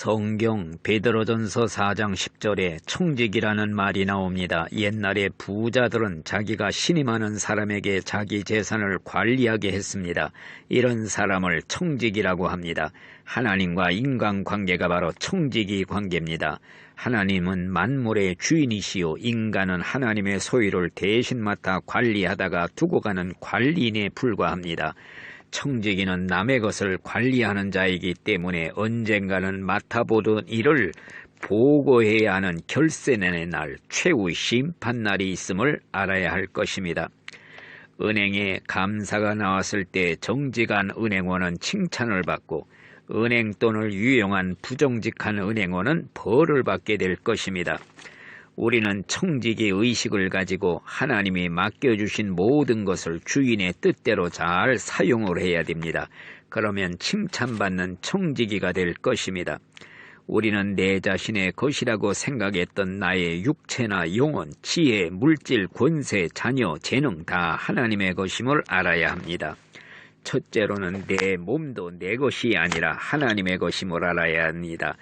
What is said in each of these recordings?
성경 베드로전서 4장 10절에 청직이라는 말이 나옵니다. 옛날에 부자들은 자기가 많은 사람에게 자기 재산을 관리하게 했습니다. 이런 사람을 청직이라고 합니다. 하나님과 인간 관계가 바로 청직이 관계입니다. 하나님은 만물의 주인이시요 인간은 하나님의 소유를 대신 맡아 관리하다가 두고 가는 관리인에 불과합니다. 청지기는 남의 것을 관리하는 자이기 때문에 언젠가는 맡아보던 일을 보고해야 하는 결세nen의 날, 최후 심판날이 있음을 알아야 할 것입니다. 은행에 감사가 나왔을 때 정직한 은행원은 칭찬을 받고 은행 돈을 유용한 부정직한 은행원은 벌을 받게 될 것입니다. 우리는 청지기 의식을 가지고 하나님이 맡겨주신 모든 것을 주인의 뜻대로 잘 사용을 해야 됩니다. 그러면 칭찬받는 청지기가 될 것입니다. 우리는 내 자신의 것이라고 생각했던 나의 육체나 영혼, 지혜, 물질, 권세, 자녀, 재능 다 하나님의 것임을 알아야 합니다. 첫째로는 내 몸도 내 것이 아니라 하나님의 것임을 알아야 합니다.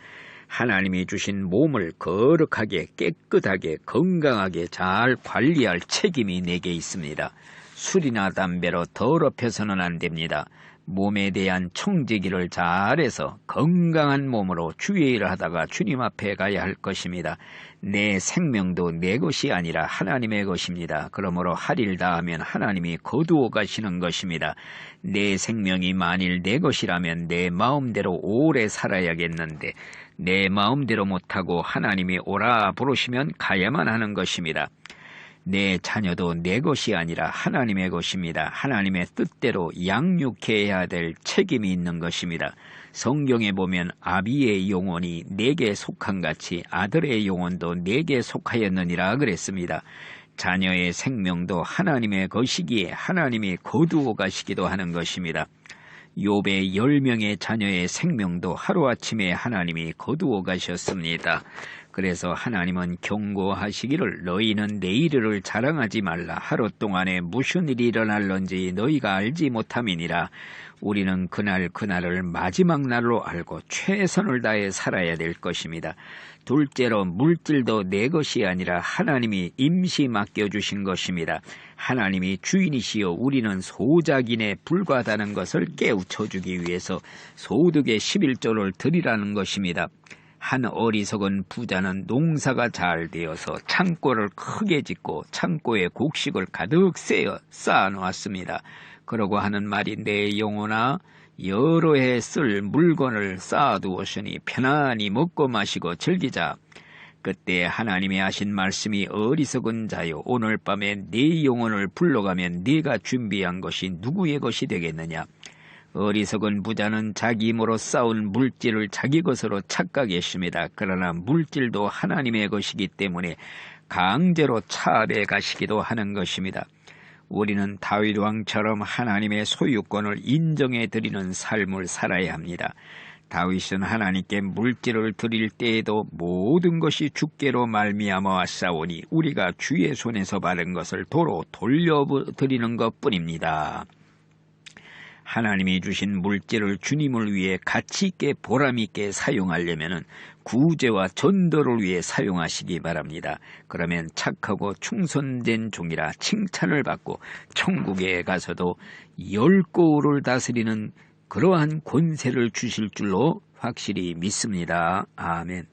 하나님이 주신 몸을 거룩하게 깨끗하게 건강하게 잘 관리할 책임이 내게 있습니다. 술이나 담배로 더럽혀서는 안 됩니다. 몸에 대한 청지기를 잘해서 건강한 몸으로 주의 일을 하다가 주님 앞에 가야 할 것입니다. 내 생명도 내 것이 아니라 하나님의 것입니다. 그러므로 할일 다하면 하나님이 거두어 가시는 것입니다. 내 생명이 만일 내 것이라면 내 마음대로 오래 살아야겠는데 내 마음대로 못하고 하나님이 오라 부르시면 가야만 하는 것입니다. 내 자녀도 내 것이 아니라 하나님의 것입니다. 하나님의 뜻대로 양육해야 될 책임이 있는 것입니다. 성경에 보면 아비의 영혼이 내게 속한 같이 아들의 영혼도 내게 속하였느니라 그랬습니다. 자녀의 생명도 하나님의 것이기에 하나님이 거두어 가시기도 하는 것입니다. 욥의 열 명의 자녀의 생명도 하루아침에 하나님이 거두어 가셨습니다. 그래서 하나님은 경고하시기를 너희는 내일을 자랑하지 말라 하루 동안에 무슨 일이 일어날런지 너희가 알지 못함이니라 우리는 그날 그날을 마지막 날로 알고 최선을 다해 살아야 될 것입니다. 둘째로 물질도 내 것이 아니라 하나님이 임시 맡겨주신 것입니다. 하나님이 주인이시여 우리는 소작인에 불과하다는 것을 깨우쳐주기 위해서 소득의 11조를 드리라는 것입니다. 한 어리석은 부자는 농사가 잘 되어서 창고를 크게 짓고 창고에 곡식을 가득 세어 쌓아놓았습니다. 그러고 하는 말이 내 영혼아 여러 해 쓸 물건을 쌓아두었으니 편안히 먹고 마시고 즐기자. 그때 하나님이 하신 말씀이 어리석은 자요 오늘 밤에 네 영혼을 불러가면 네가 준비한 것이 누구의 것이 되겠느냐 어리석은 부자는 자기 힘으로 쌓은 물질을 자기 것으로 착각했습니다. 그러나 물질도 하나님의 것이기 때문에 강제로 차압해 가시기도 하는 것입니다. 우리는 다윗 왕처럼 하나님의 소유권을 인정해 드리는 삶을 살아야 합니다. 다윗은 하나님께 물질을 드릴 때에도 모든 것이 주께로 말미암아 왔사오니 우리가 주의 손에서 받은 것을 도로 돌려드리는 것뿐입니다. 하나님이 주신 물질을 주님을 위해 가치 있게 보람 있게 사용하려면 구제와 전도를 위해 사용하시기 바랍니다. 그러면 착하고 충성된 종이라 칭찬을 받고 천국에 가서도 열 고울을 다스리는 그러한 권세를 주실 줄로 확실히 믿습니다. 아멘.